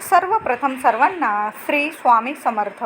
सर्वप्रथम सर्वांना श्री स्वामी समर्थ.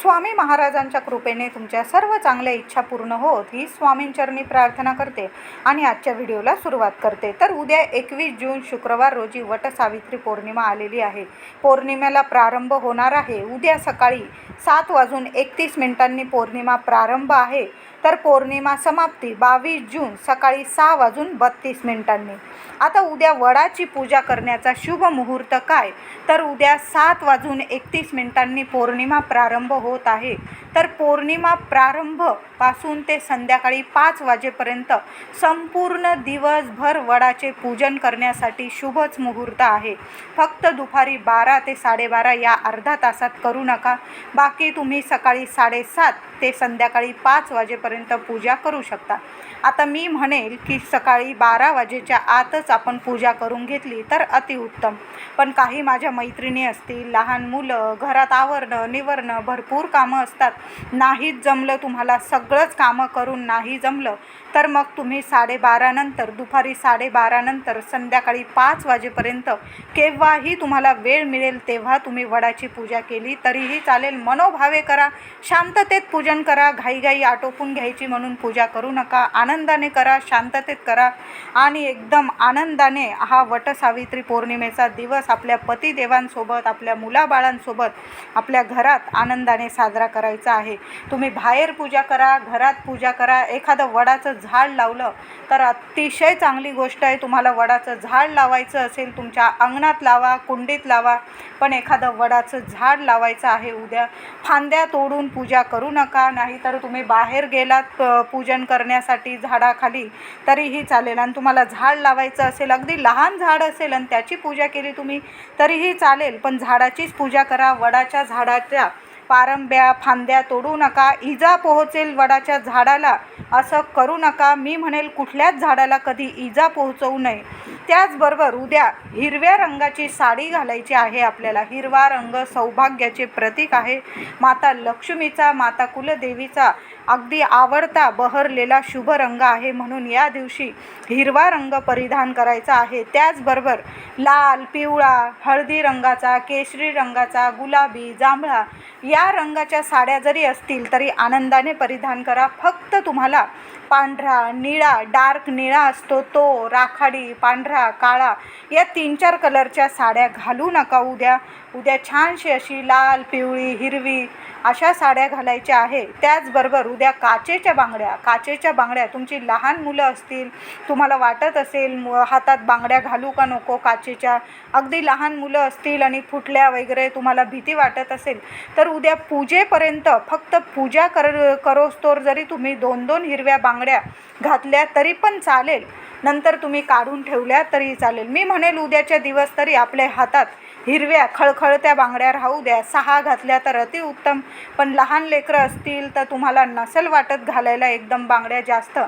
स्वामी महाराजांच्या कृपेने तुमच्या सर्व चांगल्या इच्छा पूर्ण होत ही स्वामींचरणी प्रार्थना करते आणि आजच्या व्हिडिओला सुरुवात करते. तर उद्या एकवीस जून शुक्रवार रोजी वटसावित्री पौर्णिमा आलेली आहे. पौर्णिमेला प्रारंभ होणार आहे. उद्या सकाळी सात वाजून एकतीस मिनिटांनी पौर्णिमा प्रारंभ आहे. तर पौर्णिमा समाप्ती बावीस जून सकाळी सहा वाजून बत्तीस मिनिटांनी. आता उद्या वडाची पूजा करण्याचा शुभ मुहूर्त काय? तर उद्या सात वाजून एकतीस मिनिटांनी पौर्णिमा प्रारंभ होत आहे. तर पौर्णिमा प्रारंभपासून ते संध्याकाळी पाच वाजेपर्यंत संपूर्ण दिवसभर वडाचे पूजन करण्यासाठी शुभच मुहूर्त आहे. फक्त दुपारी बारा ते साडेबारा या अर्धा तासात करू नका. बाकी तुम्ही सकाळी साडेसात ते संध्याकाळी पाच वाजेपर्यंत पूजा करू शकता. आता मी म्हणेल की सकाळी बारा वाजेच्या आतच आपण पूजा करून घेतली तर अतिउत्तम पण काही माझ्या मैत्रिणी असतील लहान मुलं घरात आवरणं निवरणं भरपूर कामं असतात. नाहीच जमलं तुम्हाला सगळंच कामं करून नाही जमलं तर मग तुम्ही साडेबारानंतर दुपारी साडेबारानंतर संध्याकाळी पाच वाजेपर्यंत केव्हाही तुम्हाला वेळ मिळेल तेव्हा तुम्ही वडाची पूजा केली तरीही चालेल. मनोभावे करा. शांततेत पूजा पूजन करा घाईघाई आटोपून घ्यायची म्हणून पूजा करू नका. आनंदाने करा शांततेत करा आणि एकदम आनंदाने हा वटसावित्री पौर्णिमेचा दिवस आपल्या पतिदेवांसोबत आपल्या मुलाबाळांसोबत आपल्या घरात आनंदाने साजरा करायचा आहे. तुम्ही बाहेर पूजा करा घरात पूजा करा. एखादं वडाचं झाड लावलं तर अतिशय चांगली गोष्ट आहे. तुम्हाला वडाचं झाड लावायचं असेल तुमच्या अंगणात लावा कुंडीत लावा पण एखादं वडाचं झाड लावायचं आहे उद्या फांद्या तोडून पूजा करू नका. नाहीतर तुम्ही बाहेर गेलात पूजन करण्यासाठी झाडाखाली तरीही चालेल. आणि तुम्हाला झाड लावायचं असेल अगदी लहान झाड असेल आणि त्याची पूजा केली तुम्ही तरीही चालेल. पण झाडाचीच पूजा करा वडाच्या झाडाच्या पारंब्या फांद्या तोडू नका इजा पोहोचेल वडाच्या झाडाला असं करू नका. मी म्हणेल कुठल्याच झाडाला कधी इजा पोहोचवू नये. त्याचबरोबर उद्या हिरव्या रंगाची साडी घालायची आहे. आपल्याला हिरवा रंग सौभाग्याचे प्रतीक आहे. माता लक्ष्मीचा माता कुलदेवीचा अगदी आवडता बहरलेला शुभ रंग आहे म्हणून या दिवशी हिरवा रंग परिधान करायचा आहे. त्याचबरोबर लाल पिवळा हळदी रंगाचा केशरी रंगाचा गुलाबी जांभळा या रंगाच्या साड्या जरी असतील तरी आनंदाने परिधान करा. फक्त तुम्हाला पांढरा निळा डार्क निळा असतो तो राखाडी पांढरा काळा या तीन चार कलरच्या साड्या घालू नका उद्या. उद्या छानशी अशी लाल पिवळी हिरवी अशा साड्या घालायच्या आहे. त्याचबरोबर उद्या काचेच्या बांगड्या काचेच्या बांगड्या. तुमची लहान मुलं असतील तुम्हाला वाटत असेल हातात बांगड्या घालू का नको काचेच्या? अगदी लहान मुलं असतील आणि फुटल्या वगैरे तुम्हाला भीती वाटत असेल तर उद्या पूजेपर्यंत फक्त पूजा कर करोस्तोर जरी तुम्ही दोन दोन हिरव्या बांगड्या घातल्या तरी पण चालेल. नंतर तुम्ही काढून ठेवल्या तरी चालेल. मी म्हणेल उद्याच्या दिवस तरी आपल्या हातात हिरव्या खळखळत्या बांगड्या राहू द्या. सहा घातल्या तर अतिउत्तम पण लहान लेकरं असतील तर तुम्हाला नसेल वाटत घालायला एकदम बांगड्या जास्त.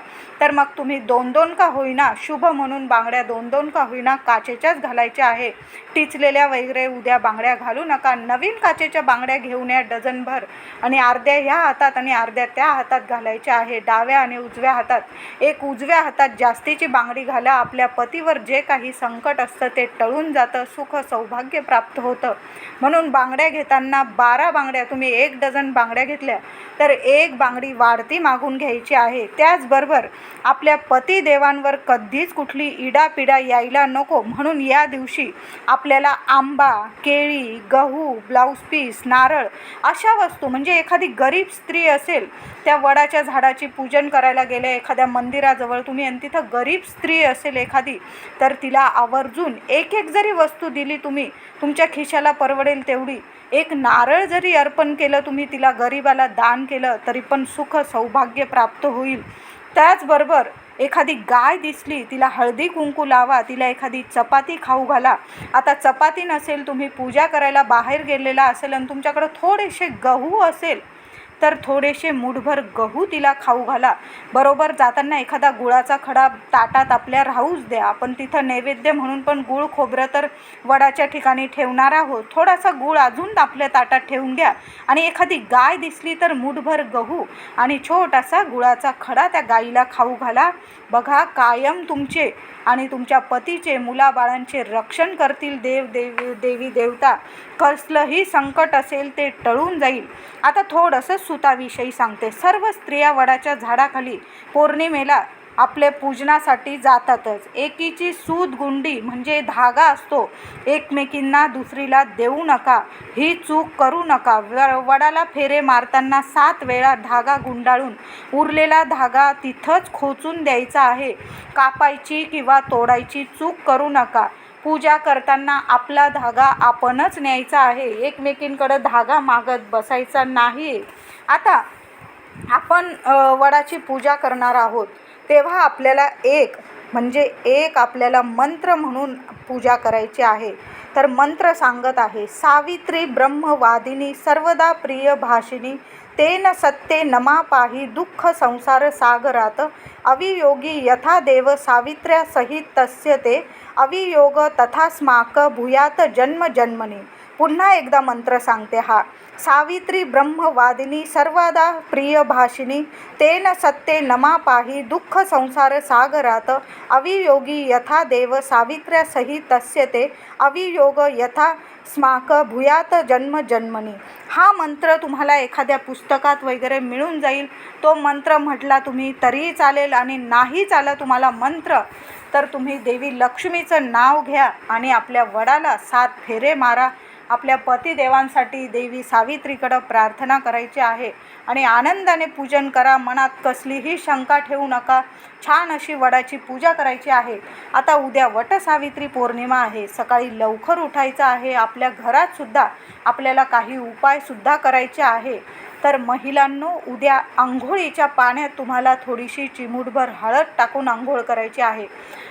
तर मग तुम्ही दोन दोन का होईना शुभ म्हणून बांगड्या दोन दोन का होईना काचेच्याच घालायच्या आहे. टिचलेल्या वगैरे उद्या बांगड्या घालू नका. नवीन काचेच्या बांगड्या घेऊन या डझनभर. आणि अर्ध्या ह्या हातात आणि अर्ध्या त्या हातात घालायच्या आहे. डाव्या आणि उजव्या हातात. एक उजव्या हातात जास्तीची बांगडी घाला. आपल्या पतीवर जे काही संकट असतं ते टळून जातं. सुख सौभाग्य प्राप्त होतं. म्हणून बांगड्या घेताना बारा बांगड्या तुम्ही एक डझन बांगड्या घेतल्या तर एक बांगडी वाढती मागून घ्यायची आहे. त्याचबरोबर आपल्या पतिदेवांवर कधीच कुठली इडापिडा यायला नको. म्हणून या दिवशी आपल्याला आंबा केळी गहू ब्लाऊज पीस नारळ अशा वस्तू म्हणजे एखादी गरीब स्त्री असेल त्या वडाच्या झाडाची पूजन करायला गेल्या एखाद्या मंदिराजवळ तुम्ही आणि तिथं गरीब स्त्री असेल एखादी तर तिला आवर्जून एक एक जरी वस्तू दिली तुम्ही तुमच्या खिशाला परवडेल तेवढी. एक नारळ जरी अर्पण केलं तुम्ही तिला गरिबाला दान केलं तरी पण सुख सौभाग्य प्राप्त होईल. त्याचबरोबर एखादी गाय दिसली तिला हळदी कुंकू लावा तिला एखादी चपाती खाऊ घाला. आता चपाती नसेल तुम्ही पूजा करायला बाहेर गेलेला असेल आणि तुमच्याकडं थोडेसे गहू असेल तर थोडेसे मूठभर गहू तिला खाऊ घाला. बरोबर जाताना एखादा गुळाचा खडा ताटात आपल्या राहूच द्या. आपण तिथं नैवेद्य म्हणून पण गुळ खोबरं तर वडाच्या ठिकाणी ठेवणार आहोत. थोडासा गुळ अजून आपल्या ताटात ठेवून घ्या. आणि एखादी गाय दिसली तर मूठभर गहू आणि छोटासा गुळाचा खडा त्या गाईला खाऊ घाला. बघा कायम तुमचे आणि तुमच्या पतीचे मुलाबाळांचे रक्षण करतील देव देवी देवी देवता. कसलंही संकट असेल ते टळून जाईल. आता थोडंसं सुताविषयी सांगते. सर्व स्त्रिया वडाच्या झाडाखाली पौर्णिमेला आपले पूजनासाठी जातातच. एकीची सूत गुंडी म्हणजे धागा असतो. एकमेकींना दुसरीला देऊ नका. ही चूक करू नका. व- वडाला फेरे मारताना सात वेळा धागा गुंडाळून उरलेला धागा तिथंच खोचून द्यायचा आहे. कापायची किंवा तोडायची चूक करू नका. पूजा करताना आपला धागा आपणच न्यायचा आहे. एकमेकींकडं धागा मागत बसायचा नाही. आता आपण वडाची पूजा करणार आहोत तेव्हा आपल्याला एक म्हणजे एक आपल्याला मंत्र म्हणून पूजा करायची आहे. तर मंत्र सांगत आहे सावित्री ब्रह्मवादिनी सर्वदा प्रिय भाषिणी तेन सत्ते नमा पाही दुःख संसार सागरात अवियोगी यथा देव सावित्र्या सहित तस्य ते अवियोग तथास्माक भूयात जन्म जन्मनी. पुन्हा एकदा मंत्र सांगते हा. सावित्री ब्रह्मवादिनी सर्वदा प्रिय भाषिणी तेन सत्ते नमा पाही दुःख संसार सागरात अवियोगी यथा देव सावित्र्यासहित तस्य ते अवियोग यथा स्माक भूयात जन्म जन्मनी. हा मंत्र तुम्हाला एखाद्या पुस्तकात वगैरे मिळून जाईल. तो मंत्र म्हटला तुम्ही तरीही चालेल आणि नाही चाला तुम्हाला मंत्र तर तुम्ही देवी लक्ष्मीचं नाव घ्या आणि आपल्या वडाला सात फेरे मारा. आपल्या पतिदेवांसाठी देवी सावित्रीकडं प्रार्थना करायची आहे. आणि आनंदाने पूजन करा मनात कसलीही शंका ठेवू नका. छान अशी वडाची पूजा करायची आहे. आता उद्या वटसावित्री पौर्णिमा आहे. सकाळी लवकर उठायचं आहे. आपल्या घरातसुद्धा आपल्याला काही उपायसुद्धा करायचे आहे. तर महिलांनो उद्या आंघोळीच्या पाण्यात तुम्हाला थोडीशी चिमूटभर हळद टाकून आंघोळ करायची आहे.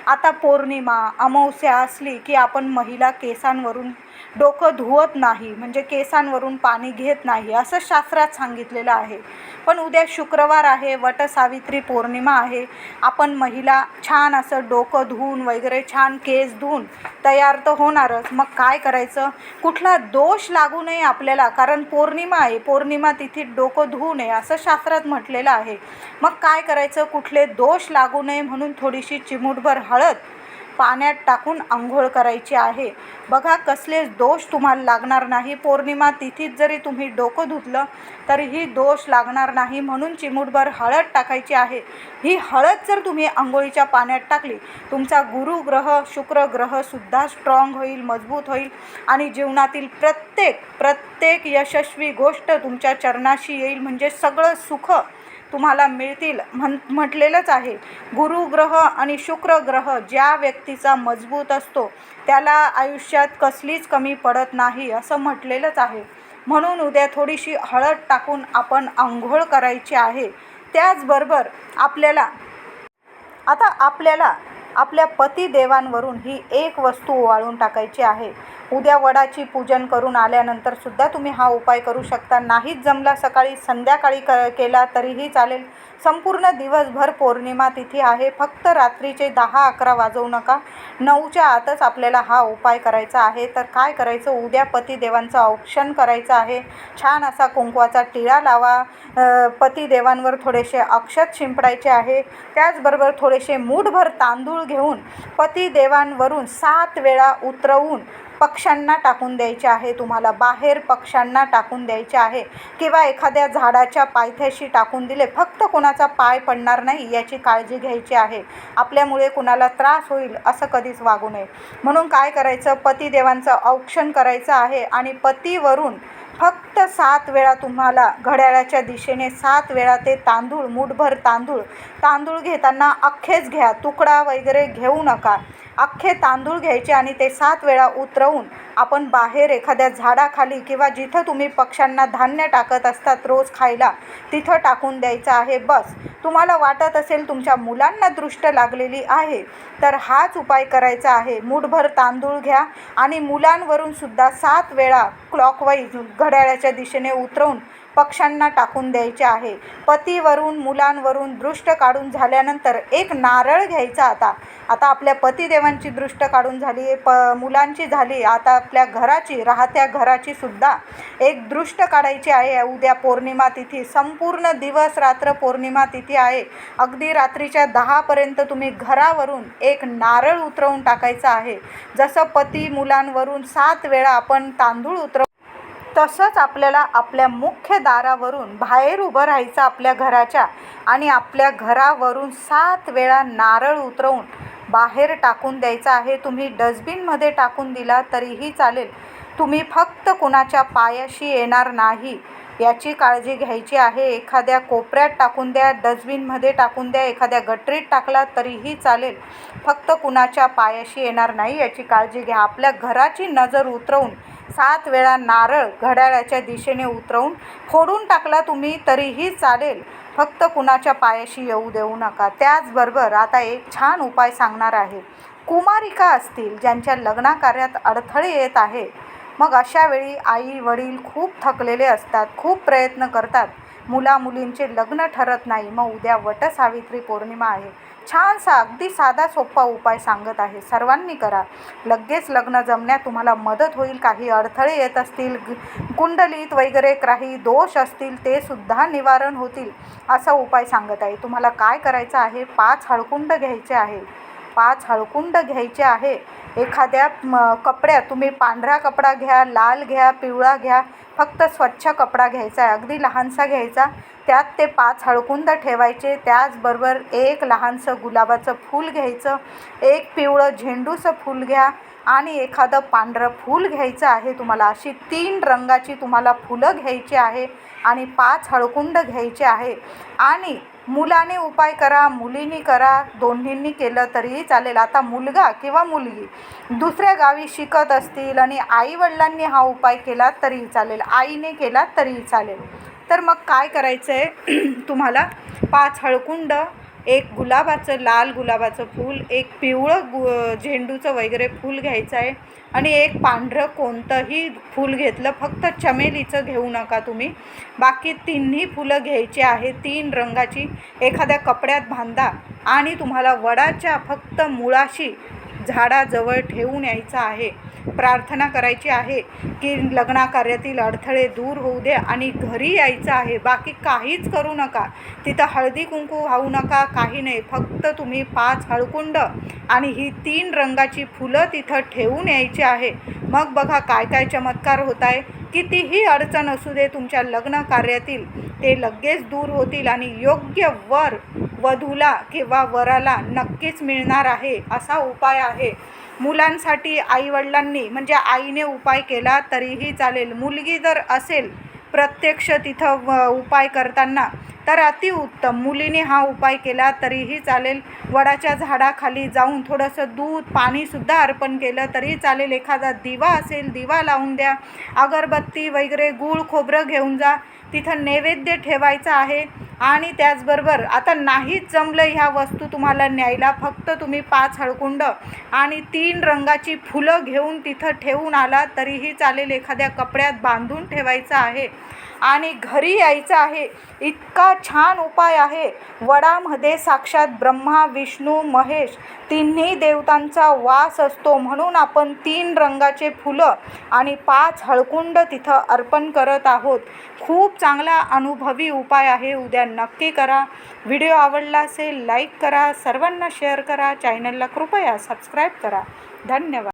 आता पौर्णिमा अमावस्या असली की आपण महिला केसांवरून डोकं धुवत नाही म्हणजे केसांवरून पाणी घेत नाही असं शास्त्रात सांगितलेलं आहे. पण उद्या शुक्रवार आहे वटसावित्री पौर्णिमा आहे आपण महिला छान असं डोकं धुवून वगैरे छान केस धुवून तयार तर होणारच. मग काय करायचं? कुठला दोष लागू नये आपल्याला कारण पौर्णिमा आहे पौर्णिमा तिथी डोकं धुवू नये असं शास्त्रात म्हटलेलं आहे. मग काय करायचं? कुठले दोष लागू नये म्हणून थोडीशी चिमूटभर हळद पाण्यात टाकून आंघोळ करायची आहे. बघा कसलेच दोष तुम्हाला लागणार नाही. पौर्णिमा तिथीत जरी तुम्ही डोकं धुतलं तरीही दोष लागणार नाही म्हणून चिमूटभर हळद टाकायची आहे. ही हळद जर तुम्ही आंघोळीच्या पाण्यात टाकली तुमचा गुरुग्रह शुक्रग्रहसुद्धा स्ट्रॉंग होईल मजबूत होईल आणि जीवनातील प्रत्येक प्रत्येक यशस्वी गोष्ट तुमच्या चरणाशी येईल. म्हणजे सगळं सुख तुम्हाला मिळतील म्हण म्हटलेलंच आहे. गुरुग्रह आणि शुक्र ग्रह ज्या व्यक्तीचा मजबूत असतो त्याला आयुष्यात कसलीच कमी पडत नाही असं म्हटलेलंच आहे. म्हणून उद्या थोडीशी हळद टाकून आपण आंघोळ करायची आहे. त्याचबरोबर आपल्याला आता आपल्याला आपल्या पतिदेवांवरून ही एक वस्तू ओवाळून टाकायची आहे. उद्या वडाची पूजन करून आल्यानंतर सुद्धा तुम्ही हा उपाय करू शकता. नाहीच जमला सकाळी संध्याकाळी क केला तरीही चालेल. संपूर्ण दिवसभर पौर्णिमा तिथी आहे. फक्त रात्रीचे दहा अकरा वाजवू नका. नऊच्या आतच आपल्याला हा उपाय करायचा आहे. तर काय करायचं? उद्या पतिदेवांचं औक्षण करायचं आहे. छान असा कुंकवाचा टिळा लावा. पतिदेवांवर थोडेसे अक्षत शिंपडायचे आहे. त्याचबरोबर थोडेसे मूठभर तांदूळ घेऊन पतिदेवांवरून सात वेळा उतरवून पक्ष्यांना टाकून द्यायचे आहे. तुम्हाला बाहेर पक्ष्यांना टाकून द्यायचे आहे. किंवा एखाद्या झाडाच्या पायथ्याशी टाकून दिले. फक्त कुणाचा पाय पडणार नाही याची काळजी घ्यायची आहे. आपल्यामुळे कुणाला त्रास होईल असं कधीच वागू नये. म्हणून काय करायचं? पतिदेवांचं औक्षण करायचं आहे आणि पतीवरून फक्त सात वेळा तुम्हाला घड्याळाच्या दिशेने सात वेळा ते तांदूळ मूठभर तांदूळ तांदूळ घेताना अख्खेच घ्या. तुकडा वगैरे घेऊ नका. अख्खे तांदूळ घ्यायचे आणि ते सात वेळा उतरवून आपण बाहेर एखाद्या झाडाखाली किंवा जिथं तुम्ही पक्ष्यांना धान्य टाकत असतात रोज खायला तिथं टाकून द्यायचं आहे. बस. तुम्हाला वाटत असेल तुमच्या मुलांना दृष्ट लागलेली आहे तर हाच उपाय करायचा आहे. मूठभर तांदूळ घ्या आणि मुलांवरून सुद्धा सात वेळा क्लॉकवाईज घड्याळाच्या दिशेने उतरवून पक्ष्यांना टाकून द्यायचे आहे. पतीवरून मुलांवरून दृष्ट काढून झाल्यानंतर एक नारळ घ्यायचा आता. आता आपल्या पतिदेवांची दृष्ट काढून झाली प मुलांची झाली आता आपल्या घराची राहत्या घराची सुद्धा एक दृष्ट काढायची आहे. उद्या पौर्णिमा तिथी संपूर्ण दिवस रात्र पौर्णिमा तिथी आहे. अगदी रात्रीच्या दहापर्यंत तुम्ही घरावरून एक नारळ उतरवून टाकायचा आहे. जसं पती मुलांवरून सात वेळा आपण तांदूळ उतरव तसंच आपल्याला आपल्या मुख्य दारावरून बाहेर उभं राहायचं आपल्या घराच्या आणि आपल्या घरावरून सात वेळा नारळ उतरवून बाहेर टाकून द्यायचा आहे. तुम्ही डस्टबिनमध्ये टाकून दिला तरीही चालेल. तुम्ही फक्त कुणाच्या पायाशी येणार नाही याची काळजी घ्यायची आहे. एखाद्या कोपऱ्यात टाकून द्या डस्टबिनमध्ये टाकून द्या एखाद्या गटरीत टाकला तरीही चालेल. फक्त कुणाच्या पायाशी येणार नाही याची काळजी घ्या. आपल्या घराची नजर उतरवून सात वेळा नारळ घड्याळाच्या दिशेने उतरवून फोडून टाकला तुम्ही तरीही चालेल. फक्त कुणाच्या पायाशी येऊ देऊ नका. त्याचबरोबर आता एक छान उपाय सांगणार आहे. कुमारिका असतील ज्यांच्या लग्नाकार्यात अडथळे येत आहे मग अशा वेळी आई वडील खूप थकलेले असतात खूप प्रयत्न करतात. मुला मुलींचे लग्न ठरत नाही. मग उद्या वटसावित्री पौर्णिमा आहे. छानसा अगदी साधा सोपा उपाय सांगत आहे. सर्वांनी करा. लगेच लग्न जमण्यात तुम्हाला मदत होईल. काही अडथळे येत असतील कुंडलीत वगैरे काही दोष असतील ते सुद्धा निवारण होतील असा उपाय सांगत आहे. तुम्हाला काय करायचं आहे? पाच हळकुंड घ्यायचे आहे. पाच हळकुंड घ्यायचे आहे. एखाद्या कपड्यात तुम्ही पांढरा कपडा घ्या लाल घ्या पिवळा घ्या फक्त स्वच्छ कपडा घ्यायचा आहे. अगदी लहानसा घ्यायचा. त्यात ते पाच हळकुंड ठेवायचे. त्याचबरोबर एक लहानसं गुलाबाचं फूल घ्यायचं. एक पिवळं झेंडूचं फूल घ्या आणि एखादं पांढरं फूल घ्यायचं आहे तुम्हाला. अशी तीन रंगाची तुम्हाला फुलं घ्यायची आहे. आणि पाच हळकुंड घ्यायचे आहे. आणि मुलाने उपाय करा मुलीने करा दोन्हींनी केलं तरीही चालेल. आता मुलगा किंवा मुलगी दुसऱ्या गावी शिकत असतील आणि आईवडिलांनी हा उपाय केला तरीही चालेल आईने केला तरीही चालेल. तर मग काय करायचं आहे तुम्हाला पाच हळकुंड एक गुलाबाचं लाल गुलाबाचं फूल एक पिवळं गु झेंडूचं वगैरे फूल घ्यायचं आहे. आणि एक पांढरं कोणतंही फूल घेतलं फक्त चमेलीचं घेऊ नका तुम्ही. बाकी तिन्ही फुलं घ्यायची आहे तीन रंगाची. एखाद्या कपड्यात बांधा आणि तुम्हाला वडाच्या फक्त मुळाशी झाडाजवळ ठेवून यायचं आहे. प्रार्थना करायची आहे की लग्नाकार्यातील अडथळे दूर होऊ दे आणि घरी यायचं आहे. बाकी काहीच करू नका. तिथं हळदी कुंकू वाहू नका काही नाही. फक्त तुम्ही पाच हळकुंड आणि ही तीन रंगाची फुलं तिथं ठेवून यायची आहे. मग बघा काय काय चमत्कार होत आहे कितीही अडचण असू दे तुमच्या लग्न कार्यातील ते लगेच दूर होतील आणि योग्य वर वधूला किंवा वराला नक्कीच मिळणार आहे असा उपाय आहे. मुलांसाठी आईवडिलांनी म्हणजे आईने उपाय केला तरीही चालेल. मुलगी जर असेल प्रत्यक्ष तिथं उपाय करताना तर अतिउत्तम मुलीने हा उपाय केला तरीही चालेल. वडाच्या झाडाखाली जाऊन थोडंसं दूध पाणीसुद्धा अर्पण केलं तरी चालेल. एखादा दिवा असेल दिवा लावून द्या. अगरबत्ती वगैरे गूळ खोबरं घेऊन जा. तिथं नैवेद्य ठेवायचं आहे. आणि त्याचबरोबर आता नाहीच जमलं ह्या वस्तू तुम्हाला न्यायला. फक्त तुम्ही पाच हळकुंड आणि तीन रंगाची फुलं घेऊन तिथं ठेवून आला तरीही चालेल. एखाद्या कपड्यात बांधून ठेवायचं आहे. आणि घरी यायचं आहे. इतका छान उपाय आहे. वडामध्ये साक्षात ब्रह्मा विष्णू महेश तिन्ही देवतांचा वास असतो म्हणून आपण तीन रंगाचे फुलं आणि पाच हळकुंड तिथं अर्पण करत आहोत. खूप चांगला अनुभवी उपाय आहे. उद्या नक्की करा. व्हिडिओ आवडला असेल लाईक करा. सर्वांना शेअर करा. चॅनलला कृपया सबस्क्राईब करा. धन्यवाद.